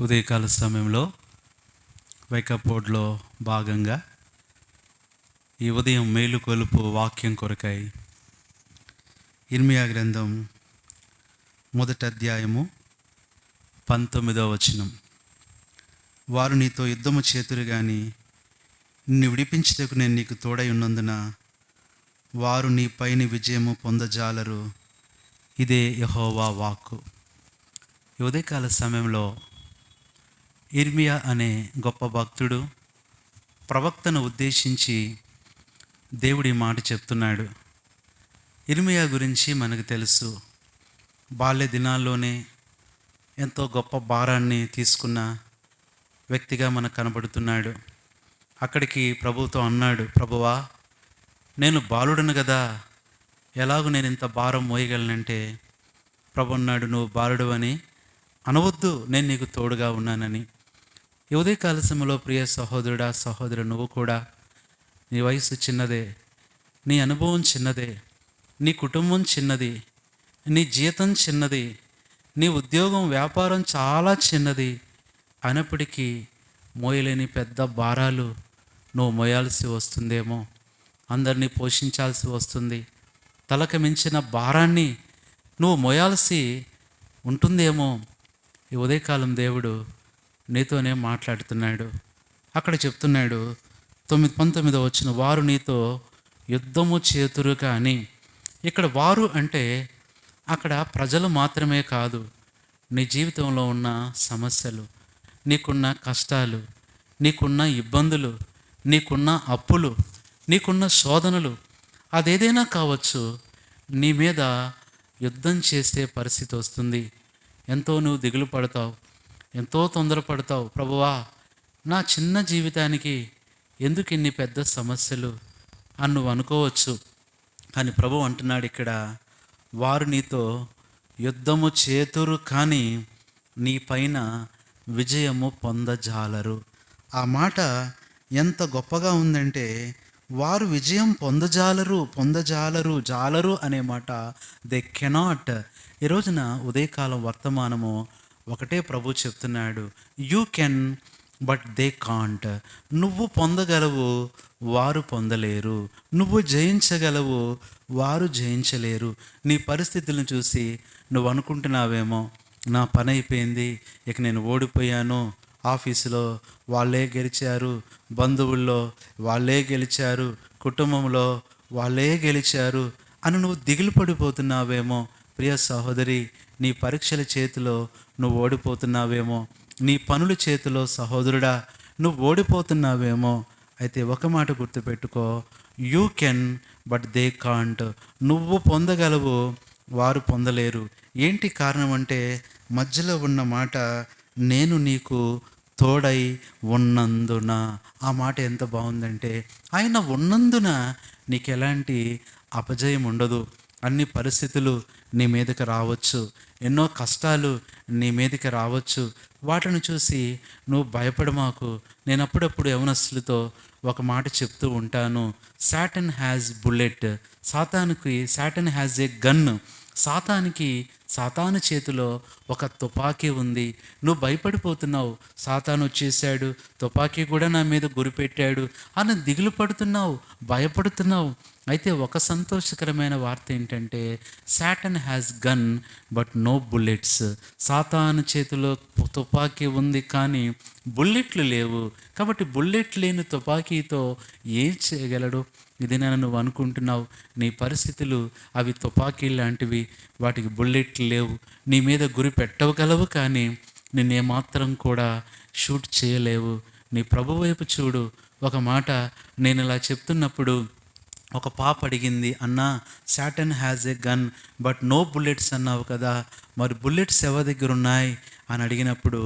ఉదయకాల సమయంలో వైకప్ బోర్డ్లో భాగంగా ఈ ఉదయం మేలు కొలుపు వాక్యం కొరకై ఇర్మియా గ్రంథం మొదటి అధ్యాయము పంతొమ్మిదవ వచనం. వారు నీతో యుద్ధము చేతురు కానీ నిన్ను విడిపించుటకు నేను నీకు తోడై ఉన్నందున వారు నీ పైన విజయము పొందజాలరు. ఇదే యహోవా వాక్కు. ఉదయకాల సమయంలో ఇర్మియా అనే గొప్ప భక్తుడు ప్రవక్తను ఉద్దేశించి దేవుడి మాట చెప్తున్నాడు. ఇర్మియా గురించి మనకు తెలుసు. బాల్య దినాల్లోనే ఎంతో గొప్ప భారాన్ని తీసుకున్న వ్యక్తిగా మనకు కనబడుతున్నాడు. అక్కడికి ప్రభుతో అన్నాడు ప్రభువా నేను బాలుడను కదా ఎలాగూ నేను ఇంత భారం మోయగలనంటే? ప్రభు అన్నాడు నువ్వు బాలుడు అని అనవద్దు నేను నీకు తోడుగా ఉన్నానని. ఈ ఉదయకాల సమయంలో ప్రియ సహోదరుడా సహోదరు నువ్వు కూడా నీ వయసు చిన్నదే నీ అనుభవం చిన్నదే నీ కుటుంబం చిన్నది నీ జీతం చిన్నది నీ ఉద్యోగం వ్యాపారం చాలా చిన్నది. అయినప్పటికీ మోయలేని పెద్ద భారాలు నువ్వు మోయాల్సి వస్తుందేమో అందరినీ పోషించాల్సి వస్తుంది. తలకు మించిన భారాన్ని నువ్వు మోయాల్సి ఉంటుందేమో. ఈ ఉదయకాలం దేవుడు నీతోనే మాట్లాడుతున్నాడు. అక్కడ చెప్తున్నాడు తొమ్మిది పంతొమ్మిదో వచ్చిన వారు నీతో యుద్ధము చేతురు కానీ ఇక్కడ వారు అంటే అక్కడ ప్రజలు మాత్రమే కాదు నీ జీవితంలో ఉన్న సమస్యలు నీకున్న కష్టాలు నీకున్న ఇబ్బందులు నీకున్న అప్పులు నీకున్న శోధనలు అదేదైనా కావచ్చు నీ మీద యుద్ధం చేసే పరిస్థితి వస్తుంది. ఎంతో నువ్వు దిగులు పడతావు. ఎంతో తొందరపడతావు. ప్రభువా నా చిన్న జీవితానికి ఎందుకు ఇన్ని పెద్ద సమస్యలు అని నువ్వు అనుకోవచ్చు. కానీ ప్రభు అంటున్నాడు ఇక్కడ వారు నీతో యుద్ధము చేతురు కానీ నీ పైన విజయము పొందజాలరు. ఆ మాట ఎంత గొప్పగా ఉందంటే వారు విజయం పొందజాలరు పొందజాలరు జాలరు అనే మాట. దే కెనాట్ ఈ రోజున ఉదయకాలం వర్తమానము ఒకటే ప్రభు చెప్తున్నాడు you can but they can't నువ్వు పొందగలవు వారు పొందలేరు. నువ్వు జయించగలవు వారు జయించలేరు. నీ పరిస్థితులను చూసి నువ్వు అనుకుంటున్నావేమో నా పని అయిపోయింది ఇక నేను ఓడిపోయాను. ఆఫీసులో వాళ్ళే గెలిచారు బంధువుల్లో వాళ్ళే గెలిచారు కుటుంబంలో వాళ్ళే గెలిచారు అని నువ్వు దిగులు పడిపోతున్నావేమో. ప్రియ సహోదరి నీ పరీక్షల చేతిలో నువ్వు ఓడిపోతున్నావేమో నీ పనుల చేతిలో సహోదరుడా నువ్వు ఓడిపోతున్నావేమో. అయితే ఒక మాట గుర్తుపెట్టుకో you can but they can't. నువ్వు పొందగలవు వారు పొందలేరు. ఏంటి కారణం అంటే మధ్యలో ఉన్న మాట నేను నీకు తోడై ఉన్నందున. ఆ మాట ఎంత బాగుందంటే ఆయన ఉన్నందున నీకు ఎలాంటి అపజయం ఉండదు. అన్ని పరిస్థితులు నీ మీదకి రావచ్చు. ఎన్నో కష్టాలు నీ మీదకి రావచ్చు. వాటిని చూసి నువ్వు భయపడమాకు నేను అప్పుడప్పుడు యవనస్తులతో ఒక మాట చెప్తూ ఉంటాను. Satan has bullet. సాతానికి సాటన్ హ్యాజ్ ఏ గన్. సాతానికి సాతాను చేతిలో ఒక తుపాకీ ఉంది. నువ్వు భయపడిపోతున్నావు. సాతాను వచ్చేసాడు. తుపాకీ కూడా నా మీద గురిపెట్టాడు. అని దిగులు పడుతున్నావు. భయపడుతున్నావు. అయితే ఒక సంతోషకరమైన వార్త ఏంటంటే Satan has gun but no bullets. సాతాను చేతిలో తుపాకీ ఉంది కానీ బుల్లెట్లు లేవు. కాబట్టి బుల్లెట్ లేని తుపాకీతో ఏం చేయగలడు? ఇది నేను నువ్వు అనుకుంటున్నావు. నీ పరిస్థితులు అవి తుపాకీ లాంటివి. వాటికి బుల్లెట్లు లేవు. నీ మీద గురి పెట్టవగలవు కానీ నిన్నేమాత్రం కూడా షూట్ చేయలేవు. నీ ప్రభు వైపు చూడు. ఒక మాట నేను ఇలా చెప్తున్నప్పుడు ఒక పాప అడిగింది అన్నా Satan has a gun but no bullets అన్నావు కదా మరి బుల్లెట్స్ ఎవరి దగ్గర ఉన్నాయి? అని అడిగినప్పుడు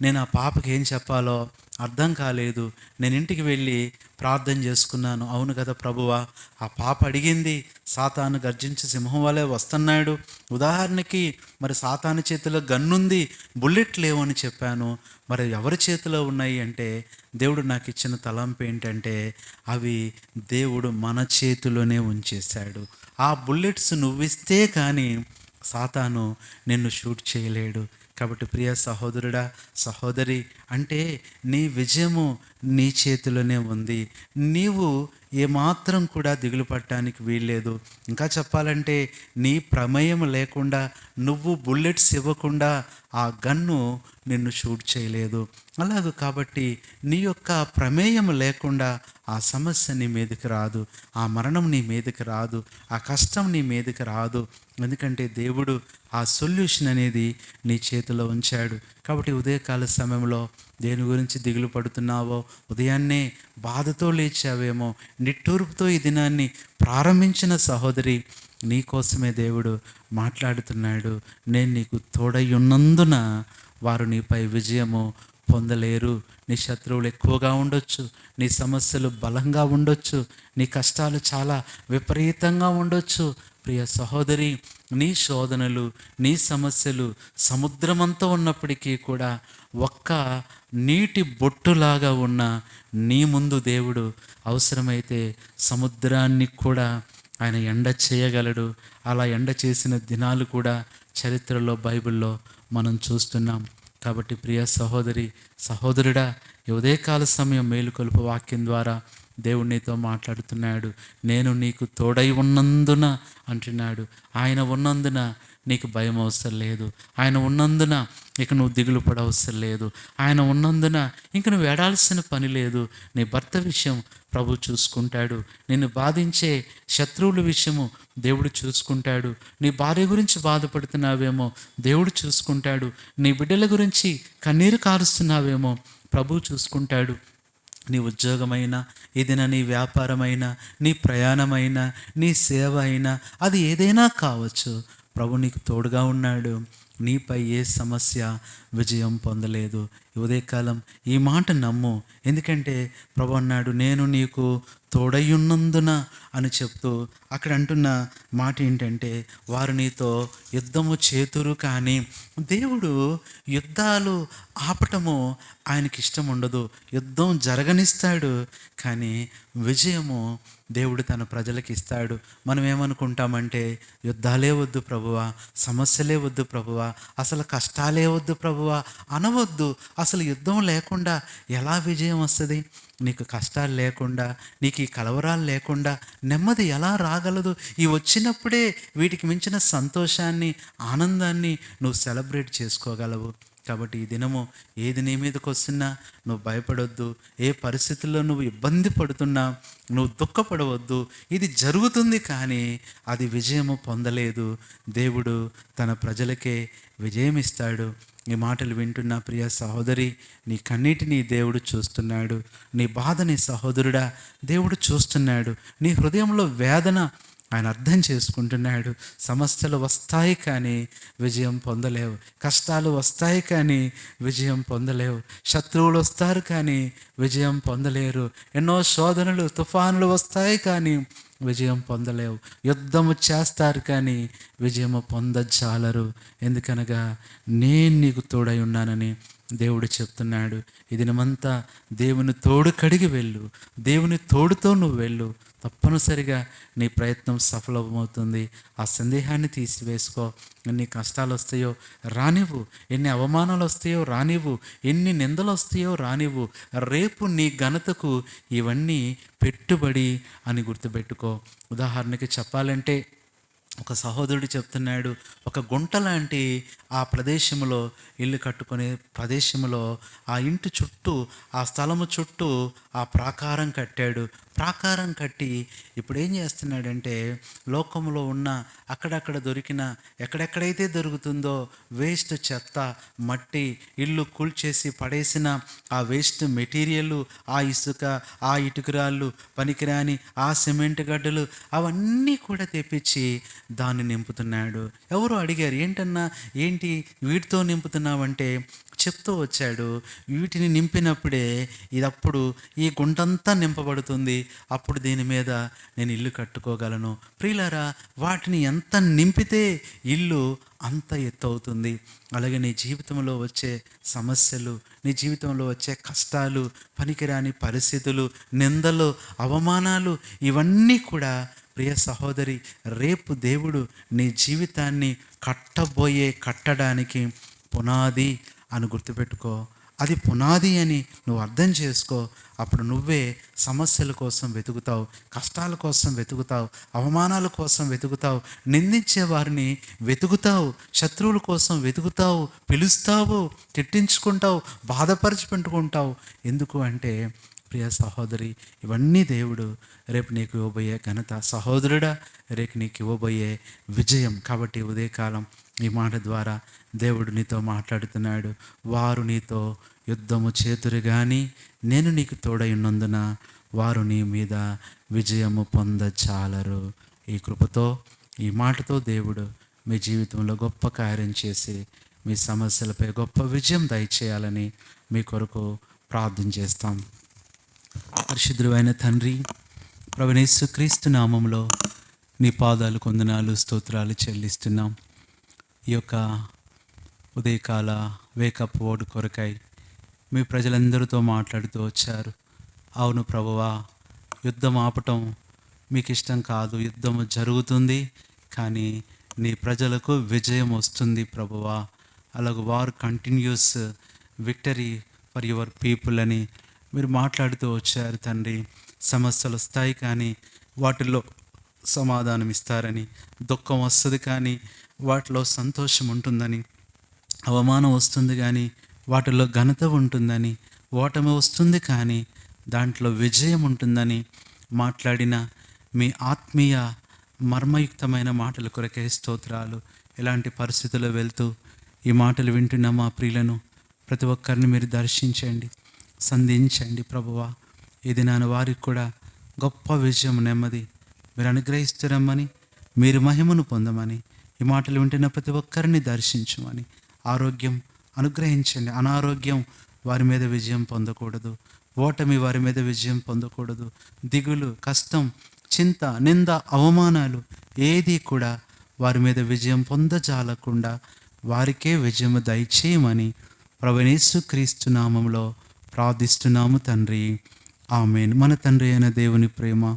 నేను ఆ పాపకి ఏం చెప్పాలో అర్థం కాలేదు. నేను ఇంటికి వెళ్ళి ప్రార్థన చేసుకున్నాను. అవును కదా ప్రభువా ఆ పాప అడిగింది సాతాను గర్జించి సింహం వలె వస్తున్నాడు. ఉదాహరణకి మరి సాతాను చేతిలో గన్నుంది బుల్లెట్ లేవు అని చెప్పాను. మరి ఎవరి చేతిలో ఉన్నాయి అంటే దేవుడు నాకు ఇచ్చిన తలంపు ఏంటంటే అవి దేవుడు మన చేతిలోనే ఉంచేశాడు. ఆ బుల్లెట్స్ నువ్విస్తే కానీ సాతాను నిన్ను షూట్ చేయలేడు. కాబట్టి ప్రియ సహోదరుడా సహోదరి అంటే నీ విజయము నీ చేతిలోనే ఉంది. నీవు ఏమాత్రం కూడా దిగులు పట్టడానికి వీల్లేదు. ఇంకా చెప్పాలంటే నీ ప్రమేయం లేకుండా నువ్వు బుల్లెట్స్ ఇవ్వకుండా ఆ గన్ను నిన్ను షూట్ చేయలేదు. అలాగ కాబట్టి నీ యొక్క ప్రమేయం లేకుండా ఆ సమస్య నీ మీదకి రాదు. ఆ మరణం నీ మీదకి రాదు. ఆ కష్టం నీ మీదకి రాదు. ఎందుకంటే దేవుడు ఆ సొల్యూషన్ అనేది నీ చేతిలో ఉంచాడు. కాబట్టి ఉదయకాల సమయంలో దేని గురించి దిగులు పడుతున్నావో ఉదయాన్నే బాధతో లేచావేమో నిట్టూర్పుతో ఈ దినాన్ని ప్రారంభించిన సహోదరి నీ కోసమే దేవుడు మాట్లాడుతున్నాడు. నేను నీకు తోడై ఉన్నందున వారు నీపై విజయము పొందలేరు. నీ శత్రువులు ఎక్కువగా ఉండొచ్చు నీ సమస్యలు బలంగా ఉండొచ్చు నీ కష్టాలు చాలా విపరీతంగా ఉండొచ్చు. ప్రియ సహోదరి నీ శోధనలు నీ సమస్యలు సముద్రమంతా ఉన్నప్పటికీ కూడా ఒక్క నీటి బొట్టులాగా ఉన్న నీ ముందు దేవుడు అవసరమైతే సముద్రాన్ని కూడా ఆయన ఎండ చేయగలడు. అలా ఎండ చేసిన దినాలు కూడా చరిత్రలో బైబిల్లో మనం చూస్తున్నాం. కాబట్టి ప్రియ సహోదరి సహోదరుడా ఉదయకాల సమయం మేలుకొలుపు వాక్యం ద్వారా దేవుడు నీతో మాట్లాడుతున్నాడు. నేను నీకు తోడై ఉన్నందున అంటున్నాడు. ఆయన ఉన్నందున నీకు భయం అవసరం లేదు. ఆయన ఉన్నందున ఇక నువ్వు దిగులు పడవసరం లేదు. ఆయన ఉన్నందున ఇంక నువ్వు ఏడాల్సిన పని లేదు. నీ భర్త విషయం ప్రభు చూసుకుంటాడు. నిన్ను బాధించే శత్రువుల విషయము దేవుడు చూసుకుంటాడు. నీ భార్య గురించి బాధపడుతున్నావేమో దేవుడు చూసుకుంటాడు. నీ బిడ్డల గురించి కన్నీరు కారుస్తున్నావేమో ప్రభు చూసుకుంటాడు. నీ ఉద్యోగమైనా ఏదైనా నీ వ్యాపారమైనా నీ ప్రయాణమైనా నీ సేవ అయినా అది ఏదైనా కావచ్చు. ప్రభు నీకు తోడుగా ఉన్నాడు. నీపై ఏ సమస్య విజయం పొందలేదు. ఉదయకాలం ఈ మాట నమ్ము. ఎందుకంటే ప్రభు అన్నాడు నేను నీకు తోడయ్యున్నందున అని చెప్తూ అక్కడ అంటున్న మాట ఏంటంటే వారు నీతో యుద్ధము చేతురు కానీ దేవుడు యుద్ధాలు ఆపటము ఆయనకి ఇష్టం ఉండదు. యుద్ధం జరగనిస్తాడు కానీ విజయము దేవుడు తన ప్రజలకు ఇస్తాడు. మనం ఏమనుకుంటామంటే యుద్ధాలే వద్దు ప్రభువా సమస్యలే వద్దు ప్రభువా అసలు కష్టాలే వద్దు ప్రభువా అనవద్దు. అసలు యుద్ధం లేకుండా ఎలా విజయం వస్తుంది? నీకు కష్టాలు లేకుండా నీకు ఈ కలవరాలు లేకుండా నెమ్మది ఎలా రాగలదు? ఈ వచ్చినప్పుడే వీటికి మించిన సంతోషాన్ని ఆనందాన్ని నువ్వు సెలబ్రేట్ చేసుకోగలవు. కాబట్టి ఈ దినము ఏది నీ మీదకి వస్తున్నా నువ్వు భయపడొద్దు. ఏ పరిస్థితుల్లో నువ్వు ఇబ్బంది పడుతున్నా నువ్వు దుఃఖపడవద్దు. ఇది జరుగుతుంది కానీ అది విజయము పొందలేదు. దేవుడు తన ప్రజలకే విజయం ఇస్తాడు. నీ మాటలు వింటున్న ప్రియ సహోదరి నీ కన్నీటిని దేవుడు చూస్తున్నాడు. నీ బాధని సహోదరుడా దేవుడు చూస్తున్నాడు. నీ హృదయంలో వేదన ఆయన అర్థం చేసుకుంటున్నాడు. సమస్యలు వస్తాయి కానీ విజయం పొందలేవు. కష్టాలు వస్తాయి కానీ విజయం పొందలేవు. శత్రువులు వస్తారు కానీ విజయం పొందలేరు. ఎన్నో శోధనలు తుఫానులు వస్తాయి కానీ విజయం పొందలేవు. యుద్ధము చేస్తారు కానీ విజయము పొందజాలరు. ఎందుకనగా నేను నీకు తోడై ఉన్నానని దేవుడు చెప్తున్నాడు. ఈ దినమంతా దేవుని తోడు కడిగి వెళ్ళు. దేవుని తోడుతో నువ్వు వెళ్ళు. తప్పనిసరిగా నీ ప్రయత్నం సఫలమవుతుంది. ఆ సందేహాన్ని తీసివేసుకో. ఎన్ని కష్టాలు వస్తాయో రానివ్వు. ఎన్ని అవమానాలు వస్తాయో రానివ్వు. ఎన్ని నిందలు వస్తాయో రానివ్వు. రేపు నీ ఘనతకు ఇవన్నీ పెట్టుబడి అని గుర్తుపెట్టుకో. ఉదాహరణకి చెప్పాలంటే ఒక సహోదరుడు చెప్తున్నాడు ఒక గుంట లాంటి ఆ ప్రదేశంలో ఇల్లు కట్టుకునే ప్రదేశంలో ఆ ఇంటి చుట్టూ ఆ స్థలము చుట్టూ ఆ ప్రాకారం కట్టాడు. ప్రాకారం కట్టి ఇప్పుడు ఏం చేస్తున్నాడంటే లోకంలో ఉన్న అక్కడక్కడ దొరికిన ఎక్కడెక్కడైతే దొరుకుతుందో వేస్ట్ చెత్త మట్టి ఇల్లు కూల్చేసి పడేసిన ఆ వేస్ట్ మెటీరియల్ ఆ ఇసుక ఆ ఇటుకురాళ్ళు పనికిరాని ఆ సిమెంట్ గడ్డలు అవన్నీ కూడా తెప్పించి దాన్ని నింపుతున్నాడు. ఎవరు అడిగారు ఏంటన్నా ఏంటి వీటితో నింపుతున్నావంటే? చెప్తూ వచ్చాడు. వీటిని నింపినప్పుడే ఇది అప్పుడు ఈ గుంటంతా నింపబడుతుంది. అప్పుడు దీని మీద నేను ఇల్లు కట్టుకోగలను. ప్రియులారా వాటిని ఎంత నింపితే ఇల్లు అంత ఎత్తు అవుతుంది అలాగే నీ జీవితంలో వచ్చే సమస్యలు నీ జీవితంలో వచ్చే కష్టాలు పనికిరాని పరిస్థితులు నిందలు అవమానాలు ఇవన్నీ కూడా ప్రియ సహోదరి రేపు దేవుడు నీ జీవితాన్ని కట్టబోయే కట్టడానికి పునాది అని గుర్తుపెట్టుకో. అది పునాది అని నువ్వు అర్థం చేసుకో. అప్పుడు నువ్వే సమస్యల కోసం వెతుకుతావు కష్టాల కోసం వెతుకుతావు అవమానాల కోసం వెతుకుతావు నిందించే వారిని వెతుకుతావు శత్రువుల కోసం వెతుకుతావు పిలుస్తావు తిట్టించుకుంటావు బాధపరిచి పెట్టుకుంటావు ఎందుకు అంటే ప్రియ సహోదరి ఇవన్నీ దేవుడు రేపు నీకు ఇవ్వబోయే ఘనత. సహోదరుడా రేపు నీకు ఇవ్వబోయే విజయం. కాబట్టి ఉదయకాలం ఈ మాట ద్వారా దేవుడు నీతో మాట్లాడుతున్నాడు. వారు నీతో యుద్ధము చేతురు కానీ నేను నీకు తోడై ఉన్నందున వారు నీ మీద విజయము పొందచాలరు. ఈ కృపతో ఈ మాటతో దేవుడు మీ జీవితంలో గొప్ప కార్యం చేసి మీ సమస్యలపై గొప్ప విజయం దయచేయాలని మీ కొరకు ప్రార్థన చేస్తాం. పరిశుద్ధుడైన తండ్రి ప్రవణేశ్వ క్రీస్తు నామంలో నీ పాదాలు కొందనాలు స్తోత్రాలు చెల్లిస్తున్నాం. ఈ యొక్క ఉదయకాల వేకప్ ఓడు కొరకై మీ ప్రజలందరితో మాట్లాడుతూ వచ్చారు. అవును ప్రభువా యుద్ధం ఆపటం మీకు ఇష్టం కాదు యుద్ధం జరుగుతుంది కానీ నీ ప్రజలకు విజయం వస్తుంది ప్రభువా. అలాగ వారు continues victory for your people అని మీరు మాట్లాడుతూ వచ్చారు తండ్రి. సమస్యలు వస్తాయి కానీ వాటిల్లో సమాధానం ఇస్తారని దుఃఖం వస్తుంది కానీ వాటిలో సంతోషం ఉంటుందని అవమానం వస్తుంది కానీ వాటిలో ఘనత ఉంటుందని ఓటమి వస్తుంది కానీ దాంట్లో విజయం ఉంటుందని మాట్లాడిన మీ ఆత్మీయ మర్మయుక్తమైన మాటల కొరకే స్తోత్రాలు ఇలాంటి పరిస్థితుల్లో వెళ్తూ ఈ మాటలు వింటున్న మా ప్రియులను ప్రతి ఒక్కరిని మీరు దర్శించండి. సంధించండి ప్రభువా. ఇది నాన్న వారికి కూడా గొప్ప విజయం నెమ్మది. మీరు అనుగ్రహిస్తురమ్మని మీరు మహిమను పొందమని ఈ మాటలు వింటున్న ప్రతి ఒక్కరిని దర్శించమని. ఆరోగ్యం అనుగ్రహించండి. అనారోగ్యం వారి మీద విజయం పొందకూడదు. ఓటమి వారి మీద విజయం పొందకూడదు. దిగులు కష్టం చింత నింద అవమానాలు ఏది కూడా వారి మీద విజయం పొందజాలకుండా వారికే విజయం దయచేయమని ప్రవణేశు క్రీస్తు నామంలో ప్రార్థిస్తున్నాము తండ్రి. ఆమెన్. మన తండ్రి అయిన దేవుని ప్రేమ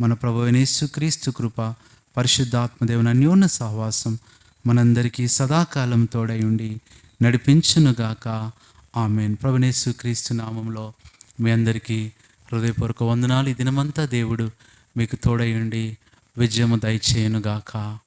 మన ప్రభువనేసు క్రీస్తు కృప పరిశుద్ధాత్మదేవుని అన్యోన్య సహవాసం మనందరికీ సదాకాలం తోడై ఉండి నడిపించునుగాక. ఆమెన్. ప్రభునేసు క్రీస్తు నామంలో మీ అందరికీ హృదయపూర్వక వందనాలు. ఈ దినమంతా దేవుడు మీకు తోడై ఉండి విజయము దయచేయనుగాక.